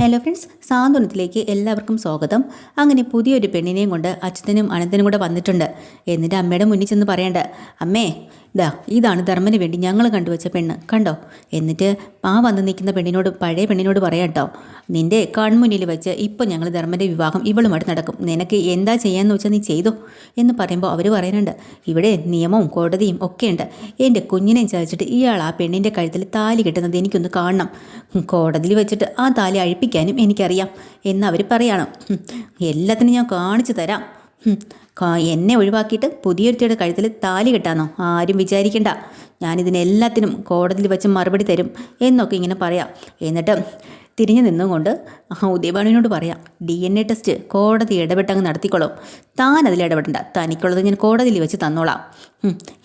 Hello friends സാന്ത്വനത്തിലേക്ക് എല്ലാവർക്കും സ്വാഗതം. അങ്ങനെ പുതിയൊരു പെണ്ണിനെയും കൊണ്ട് അച്ഛനും അനന്തനും കൂടെ വന്നിട്ടുണ്ട്. എന്നിട്ട് അമ്മയുടെ മുന്നിൽ ചെന്ന് പറയണ്ട അമ്മേ ഇതാ ഇതാണ് ധർമ്മന് വേണ്ടി ഞങ്ങൾ കണ്ടുവച്ച പെണ്ണ് കണ്ടോ? എന്നിട്ട് ആ വന്ന് നിൽക്കുന്ന പെണ്ണിനോട് പഴയ പെണ്ണിനോട് പറയാം കേട്ടോ നിന്റെ കൺമുന്നിൽ വെച്ച് ഇപ്പം ഞങ്ങൾ ധർമ്മന്റെ വിവാഹം ഇവളുമായിട്ട് നടക്കും. നിനക്ക് എന്താ ചെയ്യാന്ന് വെച്ചാൽ നീ ചെയ്തോ എന്ന് പറയുമ്പോൾ അവർ പറയുന്നുണ്ട്. ഇവിടെ നിയമവും കോടതിയും ഒക്കെയുണ്ട്. എന്റെ കുഞ്ഞിനെ ചതിച്ചിട്ട് ഇയാൾ ആ പെണ്ണിന്റെ കഴുത്തിൽ താലി കിട്ടുന്നത് എനിക്കൊന്ന് കാണണം. കോടതിയിൽ വെച്ചിട്ട് ആ താലി അഴിപ്പിക്കാനും എനിക്കറിയാം എന്ന് അവർ പറയണം. എല്ലാത്തിനും ഞാൻ കാണിച്ചു തരാം. എന്നെ ഒഴിവാക്കിയിട്ട് പുതിയൊരുത്തിയുടെ കഴുത്തിൽ താലി കെട്ടാനോ ആരും വിചാരിക്കണ്ട. ഞാനിതിനെല്ലാത്തിനും കോടതിയിൽ വെച്ച് മറുപടി തരും എന്നൊക്കെ ഇങ്ങനെ പറയാം. എന്നിട്ട് തിരിഞ്ഞു നിന്നുകൊണ്ട് ആ ഉദയഭാനുവിനോട് പറയാം ഡി എൻ എ ടെസ്റ്റ് കോടതി ഇടപെട്ടങ്ങ് നടത്തിക്കോളും. താൻ അതിൽ ഇടപെടണ്ട. തനിക്കുള്ളത് ഞാൻ കോടതിയിൽ വെച്ച് തന്നോളാം.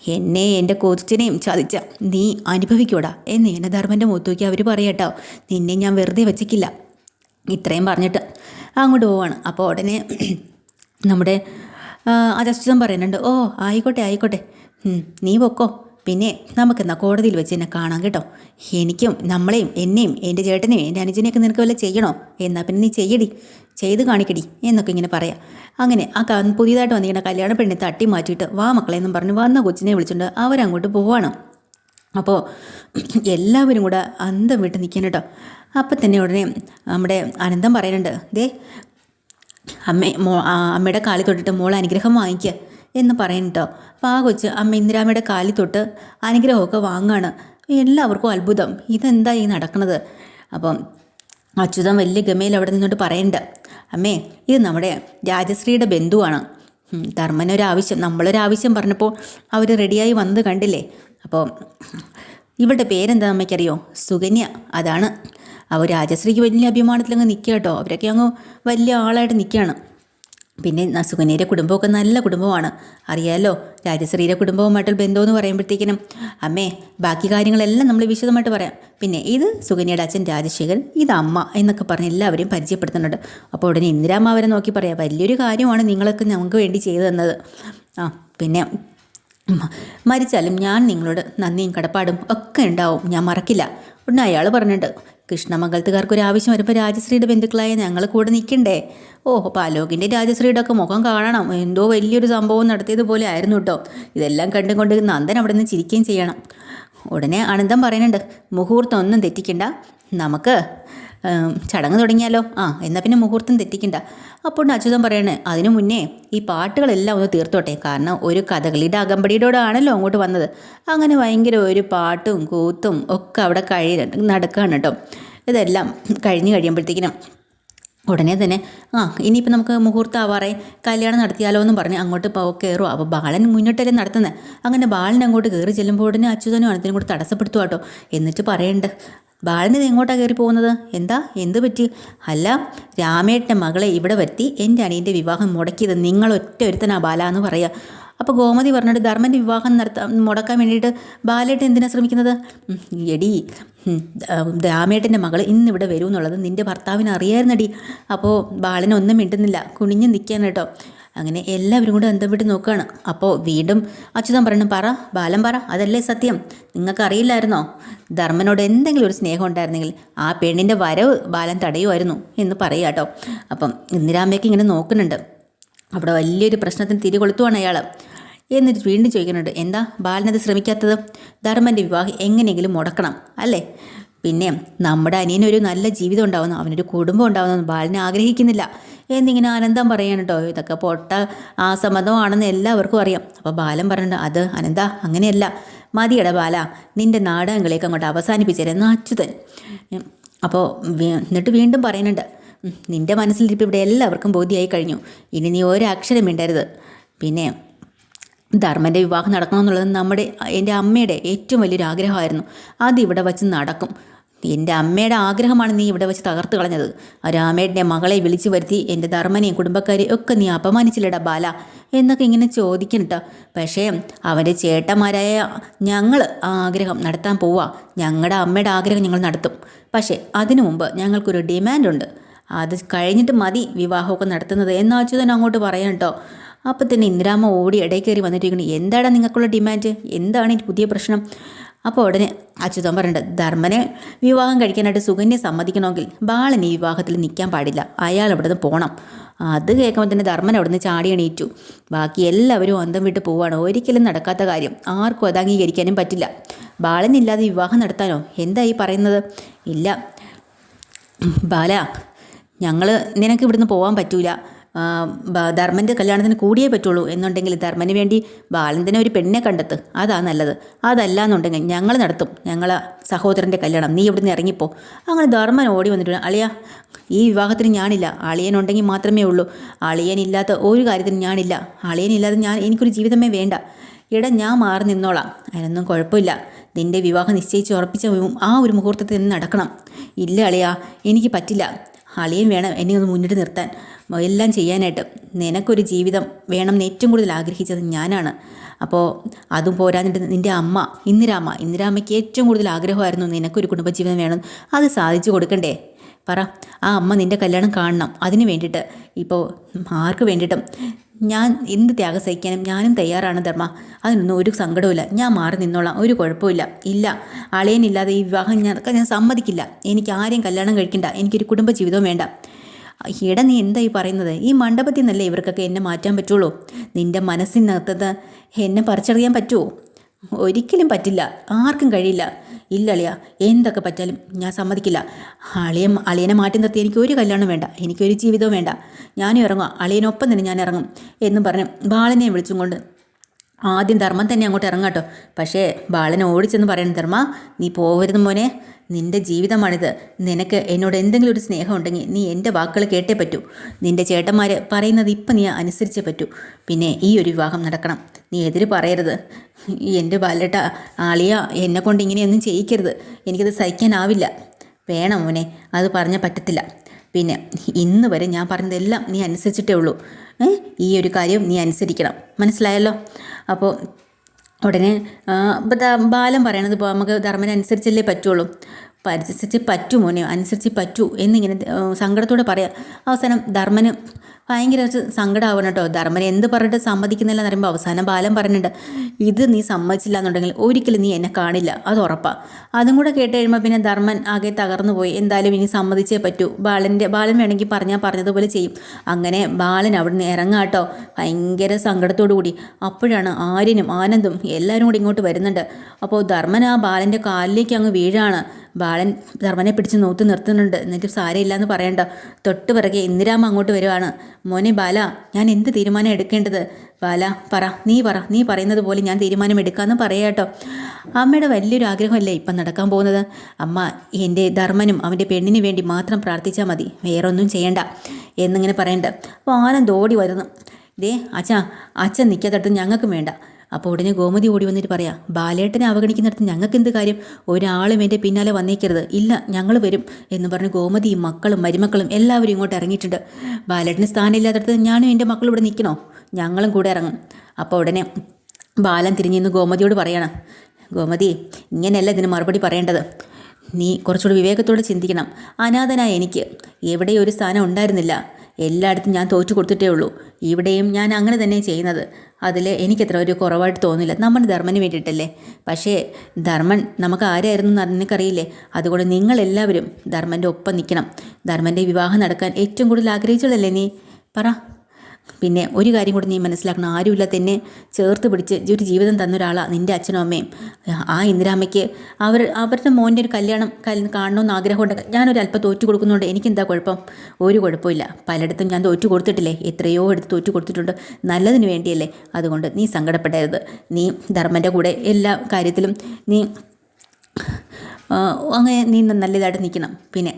എന്നെ എന്റെ കൊച്ചിനെയും ചതിച്ച നീ അനുഭവിക്കൂടാ? എന്ന് എന്നെ ധർമ്മന്റെ മുത്തൂക്കി അവർ പറയട്ടോ നിന്നെ ഞാൻ വെറുതെ വെച്ചിക്കില്ല. ഇത്രയും പറഞ്ഞിട്ട് അങ്ങോട്ട് പോവാണ്. അപ്പോൾ ഉടനെ നമ്മുടെ അജസ്റ്റിതം പറയുന്നുണ്ട് ഓ ആയിക്കോട്ടെ ആയിക്കോട്ടെ. നീ പൊക്കോ. പിന്നെ നമുക്കെന്നാ കോടതിയിൽ വെച്ച് എന്നെ കാണാം കേട്ടോ. എനിക്കും നമ്മളെയും എന്നെയും എന്റെ ചേട്ടനെയും എന്റെ അനുജനെയൊക്കെ നിനക്ക് വല്ല ചെയ്യണോ? എന്നാൽ പിന്നെ നീ ചെയ്യടി. ചെയ്ത് കാണിക്കടി എന്നൊക്കെ ഇങ്ങനെ പറയാം. അങ്ങനെ ആ പുതിയതായിട്ട് വന്നിങ്ങനെ കല്യാണ പെണ്ണിനെ തട്ടി മാറ്റിയിട്ട് വാ മക്കളെ എന്നും പറഞ്ഞ് വന്ന കൊച്ചിനെ വിളിച്ചുകൊണ്ട് അവരങ്ങോട്ട് പോവാണ്. അപ്പോൾ എല്ലാവരും കൂടെ അന്തം വിട്ട് നിൽക്കണം കേട്ടോ. അപ്പം തന്നെ ഉടനെ നമ്മുടെ അനന്തം പറയുന്നുണ്ട് ദേ അമ്മ അമ്മയുടെ കാലി തൊട്ടിട്ട് മോൾ അനുഗ്രഹം വാങ്ങിക്കുക എന്ന് പറയും കേട്ടോ കൊച്ച് അമ്മ ഇന്ദിരാമ്മയുടെ കാലി തൊട്ട് അനുഗ്രഹമൊക്കെ വാങ്ങാണ്. എല്ലാവർക്കും അത്ഭുതം. ഇതെന്താ ഈ നടക്കുന്നത് അപ്പം അച്യുതൻ വലിയ ഗമയിൽ അവിടെ നിന്നോട്ട് പറയണ്ട അമ്മേ ഇത് നമ്മുടെ രാജശ്രീയുടെ ബന്ധുവാണ്. ധർമ്മനൊരാവശ്യം നമ്മളൊരാവശ്യം പറഞ്ഞപ്പോൾ അവർ റെഡിയായി വന്നത് കണ്ടില്ലേ? അപ്പോൾ ഇവളുടെ പേരെന്താ അമ്മയ്ക്കറിയോ? സുകന്യ. അതാണ്. അവർ രാജശ്രീക്ക് വലിയ അഭിമാനത്തിലങ്ങ് നിൽക്കുക കേട്ടോ അവരൊക്കെ അങ്ങ് വലിയ ആളായിട്ട് നിൽക്കുകയാണ് പിന്നെ സുകന്യയുടെ കുടുംബമൊക്കെ നല്ല കുടുംബമാണ്. അറിയാലോ രാജശ്രീയുടെ കുടുംബവുമായിട്ടുള്ള ബന്ധമെന്ന് പറയുമ്പോഴത്തേക്കിനും അമ്മേ ബാക്കി കാര്യങ്ങളെല്ലാം നമ്മൾ വിശദമായിട്ട് പറയാം. പിന്നെ ഇത് സുകന്യയുടെ അച്ഛൻ രാജശേഖരൻ ഇത് അമ്മ എന്നൊക്കെ പറഞ്ഞ് എല്ലാവരെയും പരിചയപ്പെടുത്തുന്നുണ്ട്. അപ്പോൾ ഉടനെ ഇന്ദിരാമ്മ അവരെ നോക്കി പറയാം വലിയൊരു കാര്യമാണ് നിങ്ങളൊക്കെ ഞങ്ങൾക്ക് വേണ്ടി ചെയ്തു തന്നത്. ആ പിന്നെ മരിച്ചാലും ഞാൻ നിങ്ങളോട് നന്ദിയും കടപ്പാടും ഒക്കെ ഉണ്ടാവും. ഞാൻ മറക്കില്ല. ഉടനെ അയാൾ പറഞ്ഞിട്ടുണ്ട് കൃഷ്ണമംഗലത്തുകാർക്ക് ആവശ്യം വരുമ്പോൾ രാജശ്രീയുടെ ബന്ധുക്കളായ ഞങ്ങൾ കൂടെ നിൽക്കണ്ടേ ഓ അപ്പോൾ അലോകിന്റെ രാജശ്രീയുടെ ഒക്കെ മുഖം കാണണം. എന്തോ വലിയൊരു സംഭവം നടത്തിയതുപോലെ ആയിരുന്നു കേട്ടോ ഇതെല്ലാം കണ്ടും കൊണ്ട് നന്ദൻ അവിടെ നിന്ന് ചിരിക്കുകയും ചെയ്യണം. ഉടനെ അനന്തം പറയുന്നുണ്ട് മുഹൂർത്തം ഒന്നും തെറ്റിക്കണ്ട. നമുക്ക് ചടങ്ങ് തുടങ്ങിയാലോ? ആ എന്നാൽ പിന്നെ മുഹൂർത്തം തെറ്റിക്കണ്ട. അപ്പോൾ അച്യുതൻ പറയണേ അതിനു മുന്നേ ഈ പാട്ടുകളെല്ലാം ഒന്ന് തീർത്തോട്ടെ. കാരണം ഒരു കഥകളിയുടെ അകമ്പടിയോടാണല്ലോ അങ്ങോട്ട് വന്നത്. അങ്ങനെ ഭയങ്കര ഒരു പാട്ടും കൂത്തും ഒക്കെ അവിടെ കഴി നടക്കുകയാണ് കേട്ടോ. ഇതെല്ലാം കഴിഞ്ഞ് കഴിയുമ്പോഴത്തേക്കിനും ഉടനെ തന്നെ ആ ഇനിയിപ്പോൾ നമുക്ക് മുഹൂർത്തം ആവാറേ കല്യാണം നടത്തിയാലോ എന്ന് പറഞ്ഞ് അങ്ങോട്ട് പോ കയറുക അപ്പോൾ ബാലൻ മുന്നോട്ടല്ലേ നടത്തുന്നത് അങ്ങനെ ബാലൻ അങ്ങോട്ട് കയറി ചെല്ലുമ്പോൾ ഉടനെ അച്യുതനും അനത്തിനും കൂടെ തടസ്സപ്പെടുത്തുക കേട്ടോ. എന്നിട്ട് പറയണ്ട് ബാലൻ ഇത് എങ്ങോട്ടാണ് കയറി പോകുന്നത്? എന്താ? എന്ത് പറ്റി? അല്ല രാമേട്ടന്റെ മകളെ ഇവിടെ വരുത്തി എന്റെ അനിയന്റെ വിവാഹം മുടക്കിയത് നിങ്ങൾ ഒറ്റ ഒരുത്തനാ ബാല എന്ന് പറയുക അപ്പോൾ ഗോമതി പറഞ്ഞിട്ട് ധർമ്മന്റെ വിവാഹം നടത്താൻ മുടക്കാൻ വേണ്ടിയിട്ട് ബാലേട്ടൻ എന്തിനാണ് ശ്രമിക്കുന്നത്? എടി രാമേട്ടന്റെ മകൾ ഇന്നിവിടെ വരൂ എന്നുള്ളത് നിന്റെ ഭർത്താവിന് അറിയായിരുന്നടി. അപ്പോൾ ബാലനൊന്നും മിണ്ടുന്നില്ല കുനിഞ്ഞ് നിൽക്കാൻ കേട്ടോ. അങ്ങനെ എല്ലാവരും കൂടെ എന്താ വിട്ട് നോക്കുകയാണ്. അപ്പോൾ വീണ്ടും അച്യുതൻ പറഞ്ഞു പറ ബാലം പറ അതല്ലേ സത്യം? നിങ്ങൾക്ക് അറിയില്ലായിരുന്നോ ധർമ്മനോട് എന്തെങ്കിലും ഒരു സ്നേഹം ഉണ്ടായിരുന്നെങ്കിൽ ആ പെണ്ണിന്റെ വരവ് ബാലൻ തടയുമായിരുന്നു എന്ന് പറയുക കേട്ടോ. അപ്പം ഇന്ദിരാമ്മയ്ക്ക് ഇങ്ങനെ നോക്കുന്നുണ്ട്. അവിടെ വലിയൊരു പ്രശ്നത്തിന് തിരികൊളുത്തുവാണ് അയാൾ എന്നിട്ട് വീണ്ടും ചോദിക്കുന്നുണ്ട് എന്താ ബാലനത് ശ്രമിക്കാത്തത്? ധർമ്മന്റെ വിവാഹം എങ്ങനെയെങ്കിലും മുടക്കണം അല്ലേ? പിന്നെ നമ്മുടെ അനിയനൊരു നല്ല ജീവിതം ഉണ്ടാവുന്നു അവനൊരു കുടുംബം ഉണ്ടാവുന്നു ബാലനെ ആഗ്രഹിക്കുന്നില്ല. എന്നിങ്ങനെ ആനന്ദം പറയാണ് കേട്ടോ. ഇതൊക്കെ പൊട്ട ആ സമ്മതമാണെന്ന് എല്ലാവർക്കും അറിയാം. അപ്പോൾ ബാലൻ പറഞ്ഞിട്ടുണ്ട് അത് അനന്ത അങ്ങനെയല്ല. മതിയട ബാല നിന്റെ നാടകങ്ങളെയൊക്കെ അങ്ങോട്ട് അവസാനിപ്പിച്ചേരെന്ന് അച്യുതൻ. അപ്പോൾ എന്നിട്ട് വീണ്ടും പറയുന്നുണ്ട് നിന്റെ മനസ്സിലിരിപ്പ് ഇവിടെ എല്ലാവർക്കും ബോധ്യമായി കഴിഞ്ഞു. ഇനി നീ ഒരക്ഷരം മിണ്ടരുത്. പിന്നെ ധർമ്മന്റെ വിവാഹം നടക്കണമെന്നുള്ളത് നമ്മുടെ എന്റെ അമ്മയുടെ ഏറ്റവും വലിയൊരു ആഗ്രഹമായിരുന്നു. അത് ഇവിടെ വച്ച് നടക്കും. എന്റെ അമ്മയുടെ ആഗ്രഹമാണ് നീ ഇവിടെ വെച്ച് തകർത്തു കളഞ്ഞത്. രാമേടിന്റെ മകളെ വിളിച്ചു വരുത്തി എന്റെ ധർമ്മനെയും കുടുംബക്കാരെയും ഒക്കെ നീ അപമാനിച്ചില്ലടാ ബാല എന്നൊക്കെ ഇങ്ങനെ ചോദിക്കണിട്ടോ പക്ഷേ അവന്റെ ചേട്ടന്മാരായ ഞങ്ങൾ ആ ആഗ്രഹം നടത്താൻ പോവാ. ഞങ്ങളുടെ അമ്മയുടെ ആഗ്രഹം ഞങ്ങൾ നടത്തും. പക്ഷേ അതിനു മുമ്പ് ഞങ്ങൾക്കൊരു ഡിമാൻഡുണ്ട് അത് കഴിഞ്ഞിട്ട് മതി വിവാഹമൊക്കെ നടത്തുന്നത് എന്ന് അച്യുതൻ അങ്ങോട്ട് പറയാം കേട്ടോ അപ്പം തന്നെ ഇന്ദിരാമ്മ ഓടി ഇടയിൽ കയറി വന്നിട്ടിരിക്കുന്നു എന്താണ് നിങ്ങൾക്കുള്ള ഡിമാൻഡ്? എന്താണ് ഈ പുതിയ പ്രശ്നം? അപ്പോൾ ഉടനെ അച്യുതൻ പറയുന്നുണ്ട് ധർമ്മനെ വിവാഹം കഴിക്കാനായിട്ട് സുകന്യ സമ്മതിക്കണമെങ്കിൽ ബാലൻ ഈ വിവാഹത്തിൽ നിൽക്കാൻ പാടില്ല. അയാൾ അവിടെ നിന്ന് പോകണം അത് കേൾക്കുമ്പോൾ തന്നെ ധർമ്മൻ അവിടെ നിന്ന് ചാടി എണീറ്റു. ബാക്കി എല്ലാവരും അന്തം വിട്ട് പോവാണ്. ഒരിക്കലും നടക്കാത്ത കാര്യം. ആർക്കും അത് അംഗീകരിക്കാനും പറ്റില്ല. ബാലനില്ലാതെ വിവാഹം നടത്താനോ? എന്താ ഈ പറയുന്നത്? ഇല്ല. ബാല ഞങ്ങൾ നിനക്ക് ഇവിടുന്ന് പോകാൻ പറ്റൂല. ധർമ്മന്റെ കല്യാണത്തിന് കൂടിയേ പറ്റുള്ളൂ എന്നുണ്ടെങ്കിൽ ധർമ്മന് വേണ്ടി ബാലന്തിനെ ഒരു പെണ്ണിനെ കണ്ടെത്ത്. അതാ നല്ലത്. അതല്ല എന്നുണ്ടെങ്കിൽ ഞങ്ങൾ നടത്തും. ഞങ്ങളെ സഹോദരന്റെ കല്യാണം. നീ ഇവിടുന്ന് ഇറങ്ങിപ്പോ. അങ്ങനെ ധർമ്മൻ ഓടി വന്നിട്ടുണ്ട്. അളിയ ഈ വിവാഹത്തിന് ഞാനില്ല. അളിയനുണ്ടെങ്കിൽ മാത്രമേ ഉള്ളൂ. അളിയനില്ലാത്ത ഒരു കാര്യത്തിനും ഞാനില്ല. അളിയനില്ലാതെ ഞാൻ എനിക്കൊരു ജീവിതമേ വേണ്ട. ഇട ഞാൻ മാറി നിന്നോളാം. അതിനൊന്നും കുഴപ്പമില്ല. നിന്റെ വിവാഹം നിശ്ചയിച്ച് ഉറപ്പിച്ച ആ ഒരു മുഹൂർത്തത്തിൽ നിന്ന് നടക്കണം. ഇല്ല അളിയ എനിക്ക് പറ്റില്ല. അളിയൻ വേണം എന്നെ ഒന്ന് മുന്നിട്ട് നിർത്താൻ. എല്ലാം ചെയ്യാനായിട്ട് നിനക്കൊരു ജീവിതം വേണം ഏറ്റവും കൂടുതൽ ആഗ്രഹിച്ചത് ഞാനാണ്. അപ്പോൾ അതും പോരാഞ്ഞിട്ട് നിന്റെ അമ്മ ഇന്ദിരാമ്മ. ഇന്ദിരാമ്മയ്ക്ക് ഏറ്റവും കൂടുതൽ ആഗ്രഹമായിരുന്നു നിനക്കൊരു കുടുംബജീവിതം വേണം. അത് സാധിച്ചു കൊടുക്കണ്ടേ? പറ. ആ അമ്മ നിന്റെ കല്യാണം കാണണം. അതിന് വേണ്ടിയിട്ട്. ഇപ്പോൾ ആർക്ക് വേണ്ടിയിട്ടും. ഞാൻ എന്ത് ത്യാഗം സഹിക്കാനും ഞാനും തയ്യാറാണ് ധർമ്മ. അതിനൊന്നും ഒരു സങ്കടവുമില്ല. ഞാൻ മാറി നിന്നോളാം. ഒരു കുഴപ്പമില്ല ഇല്ല. അളയനില്ലാതെ ഈ വിവാഹം ഞാൻ ഞാൻ സമ്മതിക്കില്ല. എനിക്ക് ആരെയും കല്യാണം കഴിക്കണ്ട. എനിക്കൊരു കുടുംബജീവിതവും വേണ്ട. എടാ നീ എന്താ ഈ പറയുന്നത്? ഈ മണ്ഡപത്തിൽ നിന്നല്ലേ ഇവർക്കൊക്കെ എന്നെ മാറ്റാൻ പറ്റുള്ളൂ? നിന്റെ മനസ്സിനകത്തത് എന്നെ പറിച്ചറിയാൻ പറ്റുമോ ഒരിക്കലും പറ്റില്ല. ആർക്കും കഴിയില്ല. ഇല്ല അളിയ എന്തൊക്കെ പറ്റാലും ഞാൻ സമ്മതിക്കില്ല. അളിയൻ അളിയനെ മാറ്റി നിർത്തി. എനിക്ക് ഒരു കല്യാണം വേണ്ട. എനിക്കൊരു ജീവിതവും വേണ്ട. ഞാനും ഇറങ്ങുക അളിയനൊപ്പം തന്നെ ഞാൻ ഇറങ്ങും എന്നും പറഞ്ഞ് ബാലനെ വിളിച്ചും കൊണ്ട് ആദ്യം ധർമ്മം തന്നെ അങ്ങോട്ട് ഇറങ്ങാട്ടോ പക്ഷേ ബാലനെ ഓടിച്ചെന്ന് പറയണം ധർമ്മ നീ പോകരുത് മോനെ. നിന്റെ ജീവിതമാണിത്. നിനക്ക് എന്നോട് എന്തെങ്കിലും ഒരു സ്നേഹം ഉണ്ടെങ്കിൽ നീ എന്റെ വാക്കുകൾ കേട്ടേ പറ്റൂ. നിന്റെ ചേട്ടന്മാർ പറയുന്നത് ഇപ്പം നീ അനുസരിച്ചേ പറ്റൂ. പിന്നെ ഈ ഒരു വിവാഹം നടക്കണം. നീ എതിര് പറയരുത്. എന്റെ ബാലേട്ട ആളിയ എന്നെ കൊണ്ട് ഇങ്ങനെയൊന്നും ചെയ്യിക്കരുത്. എനിക്കത് സഹിക്കാനാവില്ല. വേണം മോനെ അത് പറഞ്ഞാൽ പറ്റത്തില്ല. പിന്നെ ഇന്ന് വരെ ഞാൻ പറഞ്ഞതെല്ലാം നീ അനുസരിച്ചിട്ടേ ഉള്ളൂ. ഈ ഒരു കാര്യം നീ അനുസരിക്കണം. മനസ്സിലായല്ലോ? അപ്പോൾ ഉടനെ ബാലം പറയണത് ഇപ്പോൾ നമുക്ക് ധർമ്മനെ അനുസരിച്ചല്ലേ പറ്റുള്ളൂ. പരിസരിച്ച് പറ്റൂ മോനെ അനുസരിച്ച് പറ്റൂ എന്നിങ്ങനെ സങ്കടത്തോടെ പറയാം. അവസാനം ധർമ്മന് ഭയങ്കര സങ്കടമാവണം കേട്ടോ. ധർമ്മൻ എന്ത് പറഞ്ഞിട്ട് സമ്മതിക്കുന്നില്ല എന്ന് പറയുമ്പോൾ അവസാനം ബാലൻ പറഞ്ഞിട്ടുണ്ട് ഇത് നീ സമ്മതിച്ചില്ല എന്നുണ്ടെങ്കിൽ ഒരിക്കലും നീ എന്നെ കാണില്ല. അത് ഉറപ്പാണ് അതും കൂടെ കേട്ട് കഴിയുമ്പോൾ പിന്നെ ധർമ്മൻ ആകെ തകർന്നു പോയി. എന്തായാലും ഇനി സമ്മതിച്ചേ പറ്റൂ. ബാലന്റെ ബാലൻ വേണമെങ്കിൽ പറഞ്ഞാൽ പറഞ്ഞതുപോലെ ചെയ്യും. അങ്ങനെ ബാലൻ അവിടുന്ന് ഇറങ്ങാട്ടോ ഭയങ്കര സങ്കടത്തോടു കൂടി. അപ്പോഴാണ് ആര്യനും ആനന്ദും എല്ലാവരും കൂടി ഇങ്ങോട്ട് വരുന്നുണ്ട്. അപ്പോൾ ധർമ്മൻ ആ ബാലന്റെ കാലിലേക്ക് അങ്ങ് വീഴാണ്. ബാലൻ ധർമ്മനെ പിടിച്ച് നോത്ത് നിർത്തുന്നുണ്ട്. എന്നിട്ട് സാരമില്ല എന്ന് പറയണ്ട. തൊട്ട് പിറകെ ഇന്ദിരാമ്മ അങ്ങോട്ട് വരുവാണ്. മോനെ ബാല ഞാൻ എന്ത് തീരുമാനം എടുക്കേണ്ടത്? ബാല പറ നീ പറ നീ പറയുന്നത് പോലെ ഞാൻ തീരുമാനം എടുക്കാമെന്ന് പറയാട്ടോ അമ്മയുടെ വലിയൊരു ആഗ്രഹമല്ലേ ഇപ്പം നടക്കാൻ പോകുന്നത്? അമ്മ എന്റെ ധർമ്മനും അവന്റെ പെണ്ണിന് വേണ്ടി മാത്രം പ്രാർത്ഥിച്ചാൽ മതി വേറെ ഒന്നും ചെയ്യണ്ട എന്നിങ്ങനെ പറയണ്ട. അപ്പോൾ ആനന്ദോടി വരുന്നു. ദേ അച്ഛ അച്ഛൻ നിൽക്കാത്തടത്ത് ഞങ്ങൾക്കും വേണ്ട. അപ്പോൾ ഉടനെ ഗോമതി ഓടി വന്നിട്ട് പറയാം ബാലേട്ടനെ അവഗണിക്കുന്നിടത്ത് ഞങ്ങൾക്ക് എന്ത് കാര്യം? ഒരാളും എന്റെ പിന്നാലെ വന്നേക്കരുത്. ഇല്ല ഞങ്ങൾ വരും എന്ന് പറഞ്ഞ് ഗോമതിയും മക്കളും മരുമക്കളും എല്ലാവരും ഇങ്ങോട്ട് ഇറങ്ങിയിട്ടുണ്ട്. ബാലേട്ടന് സ്ഥാനമില്ലാത്തടത്ത് ഞാനും എന്റെ മക്കളും ഇവിടെ നിൽക്കണോ? ഞങ്ങളും കൂടെ ഇറങ്ങും. അപ്പോൾ ഉടനെ ബാലൻ തിരിഞ്ഞിന്ന് ഗോമതിയോട് പറയണം ഗോമതി ഇങ്ങനെയല്ല ഇതിന് മറുപടി പറയേണ്ടത്. നീ കുറച്ചുകൂടി വിവേകത്തോടെ ചിന്തിക്കണം. അനാഥനായ എനിക്ക് എവിടെയൊരു സ്ഥാനം ഉണ്ടായിരുന്നില്ല. എല്ലായിടത്തും ഞാൻ തോറ്റു കൊടുത്തിട്ടേ ഉള്ളൂ. ഇവിടെയും ഞാൻ അങ്ങനെ തന്നെ ചെയ്യുന്നത്. അതിൽ എനിക്കത്ര ഒരു കുറവായിട്ട് തോന്നില്ല നമ്മൾ ധർമ്മന് വേണ്ടിയിട്ടല്ലേ? പക്ഷേ ധർമ്മൻ നമുക്ക് ആരായിരുന്നു എന്ന് നിനക്കറിയില്ലേ? അതുകൊണ്ട് നിങ്ങളെല്ലാവരും ധർമ്മന്റെ ഒപ്പം നിൽക്കണം. ധർമ്മന്റെ വിവാഹം നടക്കാൻ ഏറ്റവും കൂടുതൽ ആഗ്രഹിച്ചതല്ലേ നീ? പറ. പിന്നെ ഒരു കാര്യം കൂടി നീ മനസ്സിലാക്കണം. ആരുമില്ലാത്ത എന്നെ ചേർത്ത് പിടിച്ച് ഒരു ജീവിതം തന്ന ഒരാളാണ് നിന്റെ അച്ഛനും അമ്മയും. ആ ഇന്ദിരാമ്മയ്ക്ക് അവർ അവരുടെ മോന്റെ ഒരു കല്യാണം കാണണമെന്ന് ആഗ്രഹമുണ്ട്. ഞാനൊരു അല്പം തോറ്റു കൊടുക്കുന്നുണ്ട് എനിക്കെന്താ കുഴപ്പം? ഒരു കുഴപ്പമില്ല പലയിടത്തും ഞാൻ തോറ്റു കൊടുത്തിട്ടില്ലേ? എത്രയോ എടുത്ത് തോറ്റു കൊടുത്തിട്ടുണ്ട്. നല്ലതിന് വേണ്ടിയല്ലേ? അതുകൊണ്ട് നീ സങ്കടപ്പെടരുത്. നീ ധർമ്മന്റെ കൂടെ എല്ലാ കാര്യത്തിലും നീ അങ്ങനെ നീ നല്ലതായിട്ട് നിൽക്കണം. പിന്നെ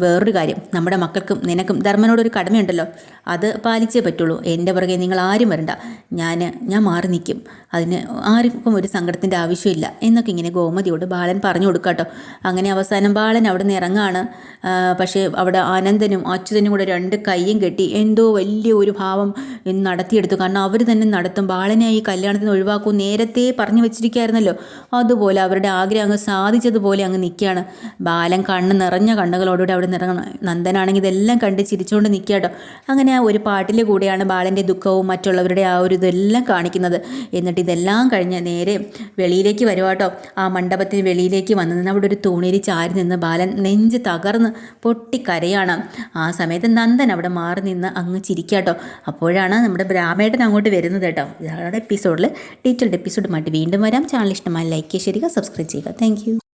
വേറൊരു കാര്യം. നമ്മുടെ മക്കൾക്കും നിനക്കും ധർമ്മനോടൊരു കടമയുണ്ടല്ലോ. അത് പാലിച്ചേ പറ്റുള്ളൂ. എന്റെ പുറകെ നിങ്ങൾ ആരും വരണ്ട. ഞാൻ ഞാൻ മാറി നിൽക്കും. അതിന് ആർക്കും ഒരു സങ്കടത്തിന്റെ ആവശ്യമില്ല. എന്നൊക്കെ ഇങ്ങനെ ഗോമതിയോട് ബാലൻ പറഞ്ഞു കൊടുക്കാട്ടോ അങ്ങനെ അവസാനം ബാലൻ അവിടെ നിന്ന് ഇറങ്ങാണ് പക്ഷേ അവിടെ ആനന്ദനും അച്യുതനും കൂടെ രണ്ട് കൈയും കെട്ടി എന്തോ വലിയ ഒരു ഭാവം നടത്തിയെടുത്തു. കാരണം അവർ തന്നെ നടത്തും. ബാലനെ ഈ കല്യാണത്തിന് ഒഴിവാക്കും നേരത്തെ പറഞ്ഞു വെച്ചിരിക്കുകയായിരുന്നല്ലോ അതുപോലെ അവരുടെ ആഗ്രഹം അങ്ങ് സാധിച്ചതുപോലെ അങ്ങ് നിൽക്കുകയാണ്. ബാലൻ കണ്ണ് നിറഞ്ഞ കണ്ണുകളോടുകൂടി അവിടെ നിറങ്ങണം. നന്ദനാണെങ്കിൽ ഇതെല്ലാം കണ്ട് ചിരിച്ചുകൊണ്ട് നിൽക്കുക അങ്ങനെ ആ ഒരു പാട്ടിൽ കൂടെയാണ് ബാലന്റെ ദുഃഖവും മറ്റുള്ളവരുടെ ആ ഒരു ഇതെല്ലാം കാണിക്കുന്നത്. എന്നിട്ട് ഇതെല്ലാം കഴിഞ്ഞ് നേരെ വെളിയിലേക്ക് വരുവാട്ടോ ആ മണ്ഡപത്തിന് വെളിയിലേക്ക് വന്ന് നിന്ന് അവിടെ ഒരു തൂണിരി ചാരി നിന്ന് ബാലൻ നെഞ്ച് തകർന്ന് പൊട്ടിക്കരയാണ്. ആ സമയത്ത് നന്ദൻ അവിടെ മാറി നിന്ന് അങ്ങ് ചിരിക്കാട്ടോ അപ്പോഴാണ് നമ്മുടെ ബ്രാമേട്ടൻ അങ്ങോട്ട് വരുന്നത് കേട്ടോ. ഇതാണ് എപ്പിസോഡിൽ ഡീറ്റെയിൽഡ് എപ്പിസോഡുമായിട്ട് വീണ്ടും വരാം. ചാനൽ ഇഷ്ടമായി ലൈക്ക് ചെയ്യുക സബ്സ്ക്രൈബ് ചെയ്യുക താങ്ക്